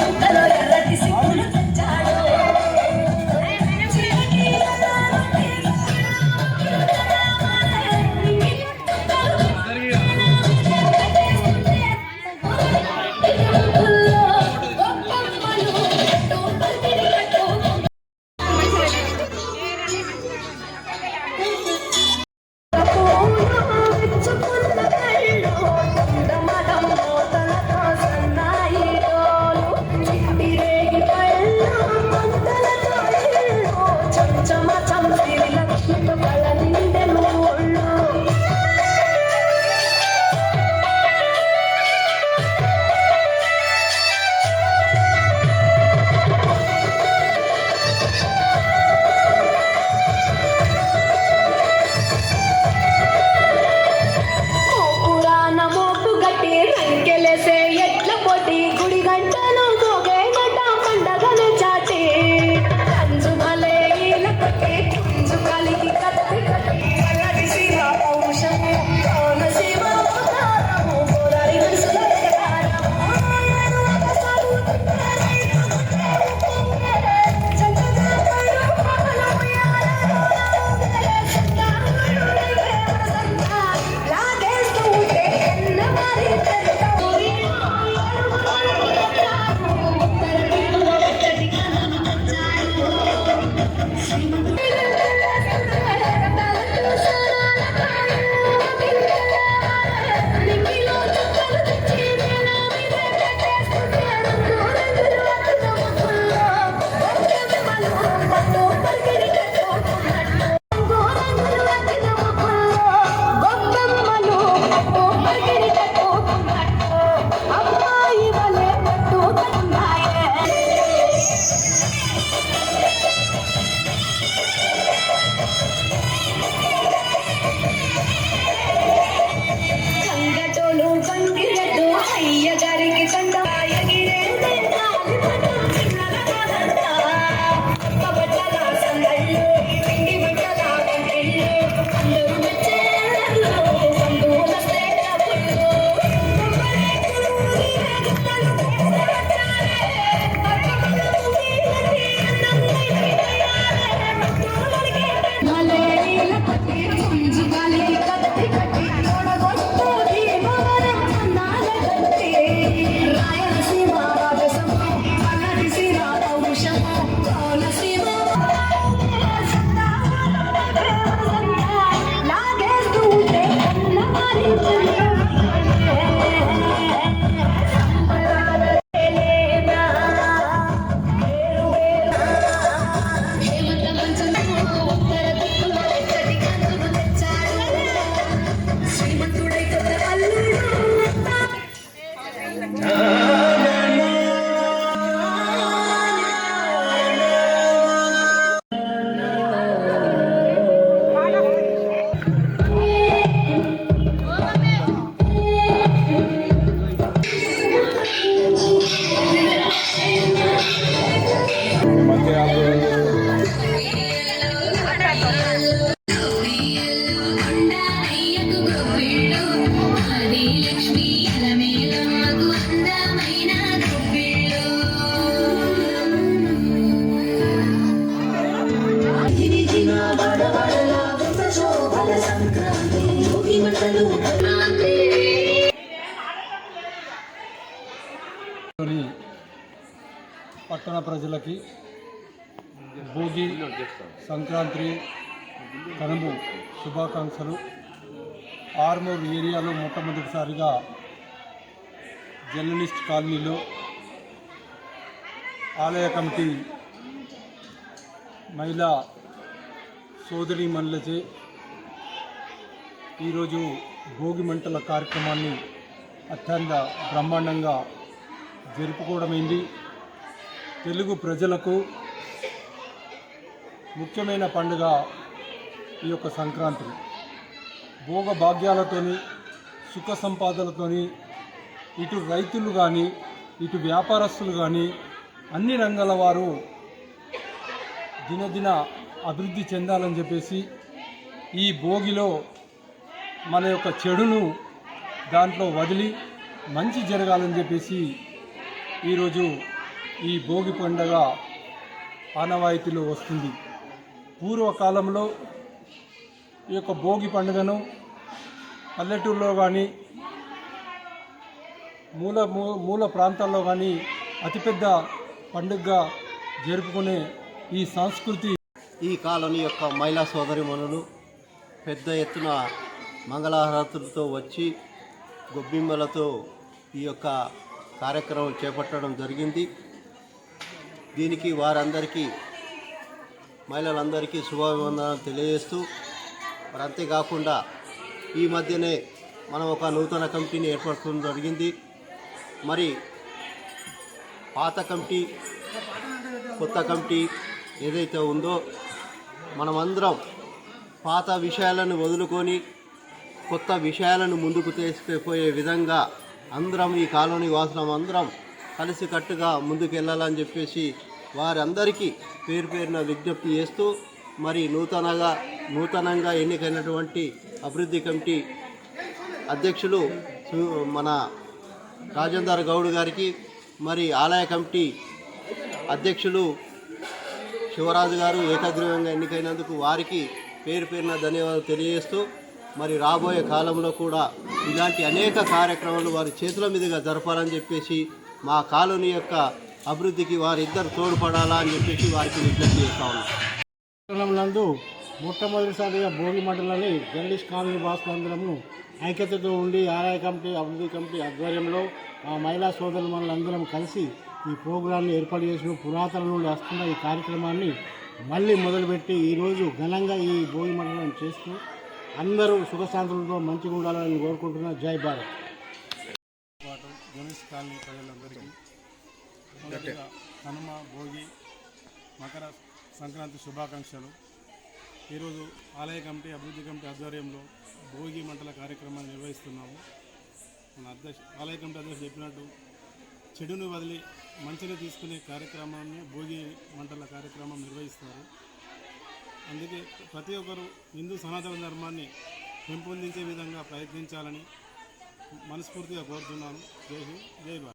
ముద్దలో ఎర్రటి సిక్కులు పట్టణ ప్రజలకి భోగి సంక్రాంతి కనుము శుభాకాంక్షలు. ఆర్మూర్ ఏరియాలో మొట్టమొదటిసారిగా జర్నలిస్ట్ కాలనీలో ఆలయ కమిటీ మహిళా సోదరి మనులచే ఈరోజు భోగి మంటల కార్యక్రమాన్ని అత్యంత బ్రహ్మాండంగా జరుపుకోవడమైంది. తెలుగు ప్రజలకు ముఖ్యమైన పండుగ ఈ యొక్క సంక్రాంతి. భోగ భాగ్యాలతోని సుఖ సంపాదనలతోని ఇటు రైతులు కానీ ఇటు వ్యాపారస్తులు కానీ అన్ని రంగాల వారు దినదిన అభివృద్ధి చెందాలని చెప్పేసి ఈ భోగిలో మన యొక్క చెడును దాంట్లో వదిలి మంచి జరగాలని చెప్పేసి ఈరోజు ఈ భోగి పండుగ ఆనవాయితీలో వస్తుంది. పూర్వకాలంలో ఈ యొక్క భోగి పండుగను పల్లెటూరులో కానీ మూల మూ- మూల ప్రాంతాల్లో కానీ అతిపెద్ద పండుగగా జరుపుకునే ఈ సంస్కృతి ఈ కాలనీ యొక్క మహిళా సోదరిమణులు పెద్ద ఎత్తున మంగళహారతులతో వచ్చి గొబ్బిమ్మలతో ఈ యొక్క కార్యక్రమం చేపట్టడం జరిగింది. దీనికి వారందరికీ మహిళలందరికీ శుభాభివందనాలు తెలియజేస్తూ మరి అంతేకాకుండా ఈ మధ్యనే మనం ఒక నూతన కమిటీని ఏర్పరచడం జరిగింది. మరి పాత కమిటీ కొత్త కమిటీ ఏదైతే ఉందో మనమందరం పాత విషయాలను వదులుకొని కొత్త విషయాలను ముందుకు తీసుకుపోయే విధంగా అందరం ఈ కాలనీ వాసులం అందరం కలిసికట్టుగా ముందుకు వెళ్ళాలని చెప్పేసి వారందరికీ పేరు పేరున విజ్ఞప్తి చేస్తూ మరి నూతనగా నూతనంగా ఎన్నికైనటువంటి అభివృద్ధి కమిటీ అధ్యక్షులు మన రాజేందర్ గౌడ్ గారికి మరి ఆలయ కమిటీ అధ్యక్షులు శివరాజు గారు ఏకగ్రీవంగా ఎన్నికైనందుకు వారికి పేరు పేరున ధన్యవాదాలు తెలియజేస్తూ మరి రాబోయే కాలంలో కూడా ఇలాంటి అనేక కార్యక్రమాలు వారి చేతుల మీదుగా జరపాలని చెప్పేసి మా కాలనీ యొక్క అభివృద్ధికి వారిద్దరు తోడ్పడాలా అని చెప్పేసి వారికి విజ్ఞప్తి చేస్తా ఉన్నాం. మొట్టమొదటిసారిగా భోగి మండలాన్ని జర్నలిస్ట్ కాలనీ వాసులందరము ఐక్యతతో ఉండి ఆలయ కమిటీ అభివృద్ధి కమిటీ ఆధ్వర్యంలో ఆ మహిళా సోదరులందరం కలిసి ఈ ప్రోగ్రాంని ఏర్పాటు చేసిన పురాతన నుండి వస్తున్న ఈ కార్యక్రమాన్ని మళ్ళీ మొదలుపెట్టి ఈరోజు ఘనంగా ఈ భోగి మండలం చేస్తూ అందరూ సుఖశాంతులతో మంచిగా ఉండాలని కోరుకుంటున్న. జై భారత్. పాటు కాలనీ ప్రజలందరికీ మొదటిగా హనుమ భోగి మకర సంక్రాంతి శుభాకాంక్షలు. ఈరోజు ఆలయ కమిటీ అభివృద్ధి కమిటీ ఆధ్వర్యంలో భోగి మంటల కార్యక్రమాన్ని నిర్వహిస్తున్నాము. మన అధ్యక్ష ఆలయ కమిటీ అధ్యక్షుడు చెప్పినట్టు చెడును వదిలి మంచిని తీసుకునే కార్యక్రమాన్ని భోగి మంటల కార్యక్రమం నిర్వహిస్తారు. అందుకే ప్రతి ఒక్కరూ హిందూ సనాతన ధర్మాన్ని పెంపొందించే విధంగా ప్రయత్నించాలని మనస్ఫూర్తిగా కోరుతున్నాను. జై హింద్ జై భారత్.